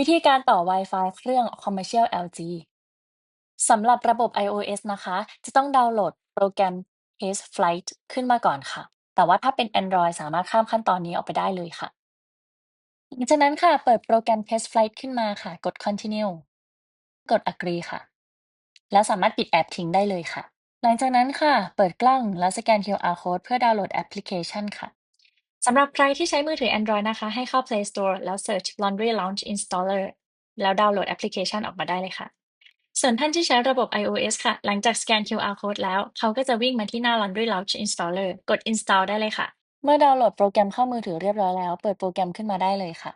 วิธีการต่อ Wi-Fi เครื่อง Commercial LG สำหรับระบบ iOS นะคะ จะต้องดาวน์โหลดโปรแกรม TasteFlight ขึ้นมาก่อนค่ะ แต่ว่าถ้าเป็น Android สามารถข้ามขั้นตอนนี้ออกไปได้เลยค่ะ หลังจากนั้นค่ะ เปิดโปรแกรม TasteFlight ขึ้นมาค่ะ กด Continue กด Agree ค่ะ แล้วสามารถปิดแอปทิ้งได้เลยค่ะ หลังจากนั้นค่ะ เปิดกล้องแล้วสแกน QR Code เพื่อดาวน์โหลดแอปพลิเคชันค่ะ สำหรับใครที่ใช้มือถือ Android นะคะ ให้เข้า Play Store แล้ว Search Laundry Launch Installer แล้วดาวน์โหลดแอปพลิเคชันออกมาได้เลยค่ะ ส่วนท่านที่ใช้ระบบ iOS ค่ะ หลังจากสแกน QR Code แล้ว เขาก็จะวิ่งมาที่หน้า Laundry Launch Installer กด Install ได้เลยค่ะ เมื่อดาวน์โหลดโปรแกรมเข้ามือถือเรียบร้อยแล้ว เปิดโปรแกรมขึ้นมาได้เลยค่ะ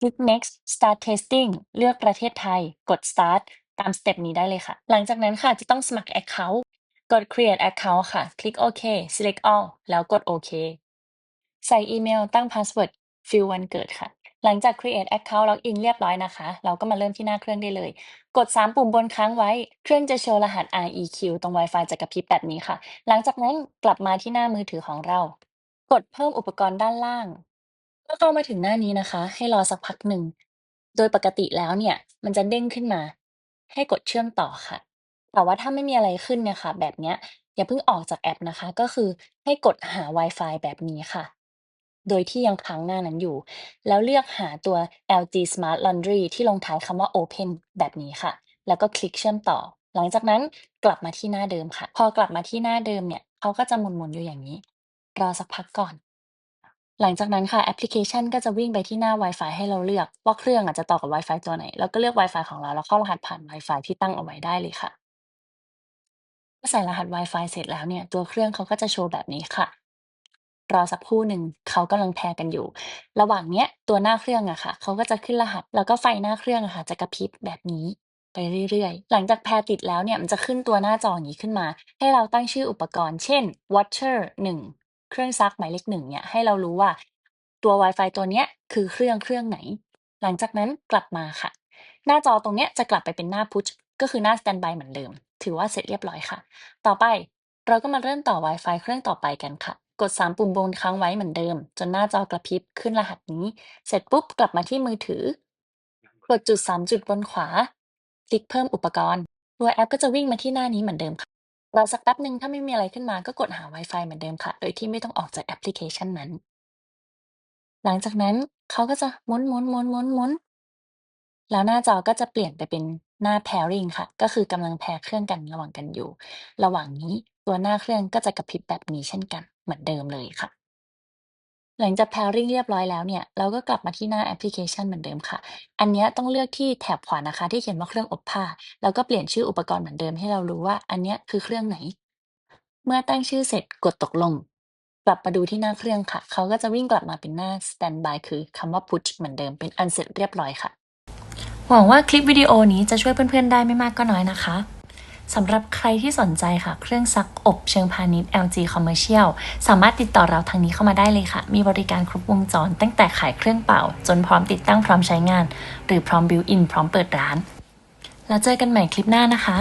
คลิก next start testing เลือกประเทศไทย กด start ตามสเต็ปนี้ได้เลยค่ะ หลังจากนั้นค่ะจะต้องสมัคร account กด create account ค่ะ คลิกโอเค select all แล้วกดโอเค ใส่อีเมล ตั้งพาสเวิร์ด ฟิลวันเกิดค่ะ หลังจาก create account login เรียบร้อยนะคะ เราก็มาเริ่มที่หน้าเครื่องได้เลย กด 3 ปุ่มบนค้างไว้ เครื่องจะโชว์รหัส REQ ตรง Wi-Fi จะกระพริบแบบนี้ค่ะ หลังจากนั้นกลับมาที่หน้ามือถือของเรา กดเพิ่มอุปกรณ์ด้านล่าง เมื่อเข้ามาถึงหน้านี้นะคะ ให้รอสักพักหนึ่ง โดยปกติแล้วเนี่ย มันจะเด้งขึ้นมา ให้กดเชื่อมต่อค่ะ แต่ว่าถ้าไม่มีอะไรขึ้นเนี่ยค่ะ แบบเนี้ยอย่าเพิ่งออกจากแอปนะคะ ก็คือให้กดหา Wi-Fi แบบนี้ค่ะ โดยที่ยังค้างหน้านั้นอยู่ แล้วเลือกหาตัว LG Smart Laundry ที่ลงท้ายคำว่า Open แบบนี้ค่ะ แล้วก็คลิกเชื่อมต่อ หลังจากนั้นกลับมาที่หน้าเดิมค่ะ พอกลับมาที่หน้าเดิมเนี่ยเขาก็จะหมุนๆอยู่อย่างนี้ รอสักพักก่อน หลังจากนั้นค่ะแอปพลิเคชันก็จะวิ่งไปที่หน้า Wi-Fi ให้เราเลือก ว่าเครื่องอะจะต่อกับ Wi-Fi ตัวไหน แล้วก็เลือก Wi-Fi ของเราแล้วเข้ารหัสผ่าน Wi-Fi ที่ตั้งเอาไว้ได้เลยค่ะ เมื่อใส่รหัส Wi-Fi เสร็จแล้วเนี่ย ตัวเครื่องเขาก็จะโชว์แบบนี้ค่ะ รอสักครู่หนึ่ง เขากำลังแพร์กันอยู่ ระหว่างเนี้ย ตัวหน้าเครื่องอะค่ะ เขาก็จะขึ้นรหัส แล้วก็ไฟหน้าเครื่องอะค่ะ จะกระพริบแบบนี้ไปเรื่อย ๆ หลังจากแพรติดแล้วเนี่ย มันจะขึ้นตัวหน้าจออย่างนี้ขึ้นมา ให้เราตั้งชื่ออุปกรณ์ เช่น Watcher 1 เครื่องซักหมายเลขหนึ่งเนี่ย ให้เรารู้ว่า ตัว Wi-Fi ตัวเนี้ยคือเครื่องเครื่องไหน หลังจากนั้นกลับมาค่ะ หน้าจอตรงเนี้ยจะกลับไปเป็นหน้า Push ก็คือหน้า Standby เหมือนเดิม ถือว่าเสร็จเรียบร้อยค่ะ ต่อไปเราก็มาเริ่มต่อ Wi-Fi เครื่องต่อไปกันค่ะ กด 3 ปุ่มบนค้างไว้เหมือนเดิม จนหน้าจอกระพริบขึ้นรหัสนี้ เสร็จปุ๊บกลับมาที่มือถือ กดจุด 3 จุดบนขวา คลิกเพิ่มอุปกรณ์ ตัวแอปก็จะวิ่งมาที่หน้านี้เหมือนเดิมค่ะ รอสักแป๊บหนึ่งถ้าไม่มีอะไรขึ้นมาก็กดหา Wi-Fi เหมือนเดิมค่ะ โดยที่ไม่ต้องออกจากแอปพลิเคชันนั้น หลังจากนั้นเขาก็จะหมุนหมุนหมุนหมุนหมุนแล้วหน้าจอก็จะเปลี่ยนไปเป็น หน้า pairing ค่ะ ก็คือกำลังแพร์เครื่องกันระหว่างกันอยู่ ระหว่างนี้ตัวหน้าเครื่องก็จะกระพริบแบบนี้เช่นกันเหมือนเดิมเลยค่ะ หลังจาก pairing เรียบร้อยแล้วเนี่ย เราก็กลับมาที่หน้าแอปพลิเคชันเหมือนเดิมค่ะ อันเนี้ยต้องเลือกที่แถบขวานะคะ ที่เขียนว่าเครื่องอบผ้า แล้วก็เปลี่ยนชื่ออุปกรณ์เหมือนเดิมให้เรารู้ว่าอันเนี้ยคือเครื่องไหน เมื่อตั้งชื่อเสร็จกดตกลง กลับมาดูที่หน้าเครื่องค่ะ เขาก็จะวิ่งกลับมาเป็นหน้า standby คือคำว่า push เหมือนเดิมเป็นอันเสร็จเรียบร้อยค่ะ หวังว่าคลิปวิดีโอนี้จะช่วยเพื่อนๆได้ไม่มากก็น้อยนะคะสำหรับใครที่สนใจค่ะ เครื่องซักอบเชิงพาณิชย์ LG Commercial สามารถติดต่อเราทางนี้เข้ามาได้เลยค่ะ มีบริการครบวงจร ตั้งแต่ขายเครื่องเป่า จนพร้อมติดตั้งพร้อมใช้งาน หรือพร้อมบิวอินพร้อมเปิดร้าน แล้วเจอกันใหม่คลิปหน้านะคะ